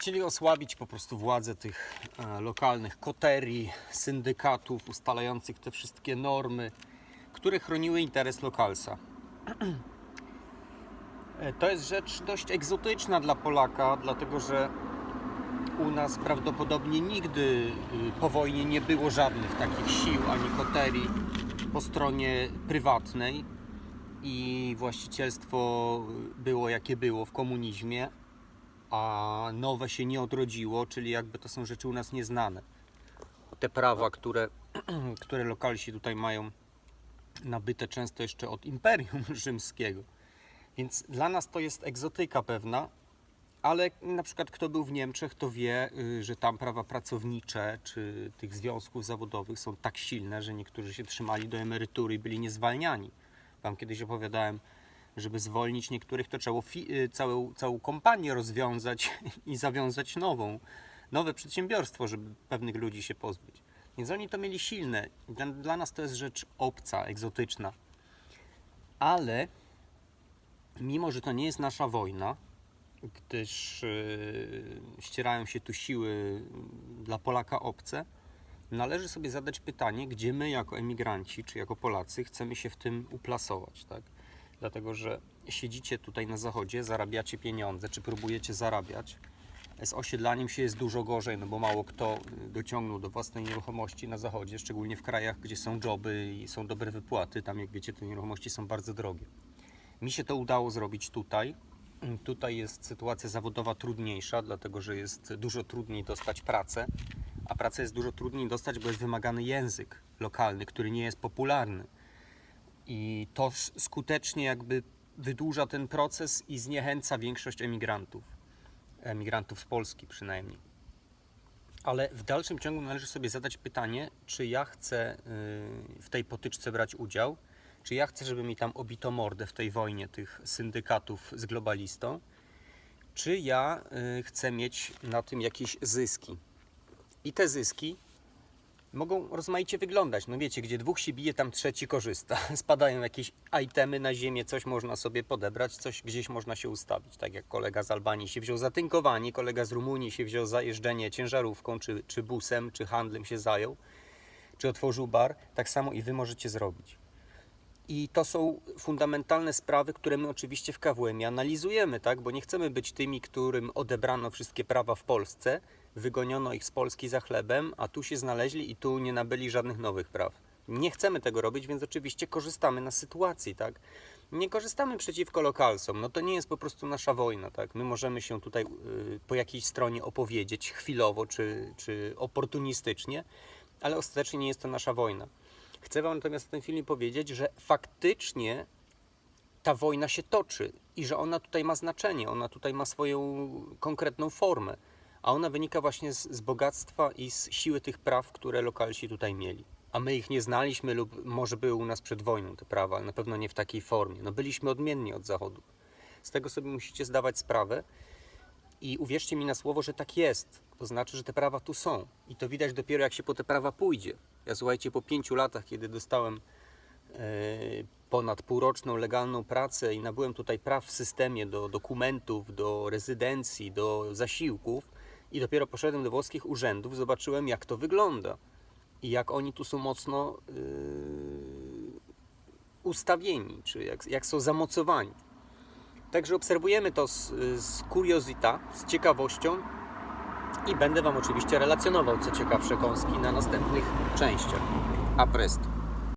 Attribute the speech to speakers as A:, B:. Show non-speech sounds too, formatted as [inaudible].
A: Chcieli osłabić po prostu władzę tych e, lokalnych koterii, syndykatów ustalających te wszystkie normy, które chroniły interes lokalsa. E, To jest rzecz dość egzotyczna dla Polaka, dlatego że u nas prawdopodobnie nigdy y, po wojnie nie było żadnych takich sił ani koterii po stronie prywatnej i właścicielstwo było jakie było w komunizmie, a nowe się nie odrodziło, czyli jakby to są rzeczy u nas nieznane. Te prawa, które, [clears throat] które lokalsi tutaj mają nabyte często jeszcze od Imperium [laughs] Rzymskiego. Więc dla nas to jest egzotyka pewna, ale na przykład kto był w Niemczech, to wie, y, że tam prawa pracownicze czy tych związków zawodowych są tak silne, że niektórzy się trzymali do emerytury i byli niezwalniani. Wam kiedyś opowiadałem, żeby zwolnić niektórych, to trzeba y, całą, całą kompanię rozwiązać [laughs] i zawiązać nową, nowe przedsiębiorstwo, żeby pewnych ludzi się pozbyć. Więc oni to mieli silne. Dla, dla nas to jest rzecz obca, egzotyczna. Ale mimo, że to nie jest nasza wojna, gdyż yy, ścierają się tu siły dla Polaka obce, należy sobie zadać pytanie, gdzie my jako emigranci czy jako Polacy chcemy się w tym uplasować, tak? Dlatego, że siedzicie tutaj na zachodzie, zarabiacie pieniądze, czy próbujecie zarabiać. Z osiedlaniem się jest dużo gorzej, no bo mało kto y, dociągnął do własnej nieruchomości na zachodzie, szczególnie w krajach, gdzie są joby i są dobre wypłaty. Tam, jak wiecie, te nieruchomości są bardzo drogie. Mi się to udało zrobić tutaj. Tutaj jest sytuacja zawodowa trudniejsza, dlatego że jest dużo trudniej dostać pracę, a pracę jest dużo trudniej dostać, bo jest wymagany język lokalny, który nie jest popularny. I to skutecznie jakby wydłuża ten proces i zniechęca większość emigrantów. Emigrantów z Polski przynajmniej. Ale w dalszym ciągu należy sobie zadać pytanie, czy ja chcę y, w tej potyczce brać udział, czy ja chcę, żeby mi tam obito mordę w tej wojnie tych syndykatów z globalistą, czy ja y, chcę mieć na tym jakieś zyski. I te zyski mogą rozmaicie wyglądać. No wiecie, gdzie dwóch się bije, tam trzeci korzysta. [laughs] Spadają jakieś itemy na ziemię, coś można sobie podebrać, coś gdzieś można się ustawić. Tak jak kolega z Albanii się wziął za tynkowanie, kolega z Rumunii się wziął za jeżdżenie ciężarówką, czy, czy busem, czy handlem się zajął, czy otworzył bar. Tak samo i wy możecie zrobić. I to są fundamentalne sprawy, które my oczywiście w KWM analizujemy, tak? bo nie chcemy być tymi, którym odebrano wszystkie prawa w Polsce, wygoniono ich z Polski za chlebem, a tu się znaleźli i tu nie nabyli żadnych nowych praw. Nie chcemy tego robić, więc oczywiście korzystamy na sytuacji, tak? Nie korzystamy przeciwko lokalsom, no to nie jest po prostu nasza wojna, tak? My możemy się tutaj y, po jakiejś stronie opowiedzieć chwilowo czy, czy oportunistycznie, ale ostatecznie nie jest to nasza wojna. Chcę Wam natomiast w tym filmie powiedzieć, że faktycznie ta wojna się toczy i że ona tutaj ma znaczenie, ona tutaj ma swoją konkretną formę, a ona wynika właśnie z, z bogactwa i z siły tych praw, które lokalsi tutaj mieli. A my ich nie znaliśmy lub może były u nas przed wojną te prawa, ale na pewno nie w takiej formie. No byliśmy odmienni od Zachodu. Z tego sobie musicie zdawać sprawę i uwierzcie mi na słowo, że tak jest. To znaczy, że te prawa tu są. I to widać dopiero, jak się po te prawa pójdzie. Ja słuchajcie, po pięciu latach, kiedy dostałem e, ponad półroczną legalną pracę i nabyłem tutaj praw w systemie do dokumentów, do rezydencji, do zasiłków i dopiero poszedłem do włoskich urzędów, zobaczyłem jak to wygląda i jak oni tu są mocno e, ustawieni, czy jak, jak są zamocowani. Także obserwujemy to z, z z ciekawością i będę Wam oczywiście relacjonował co ciekawsze kąski na następnych częściach. A presto.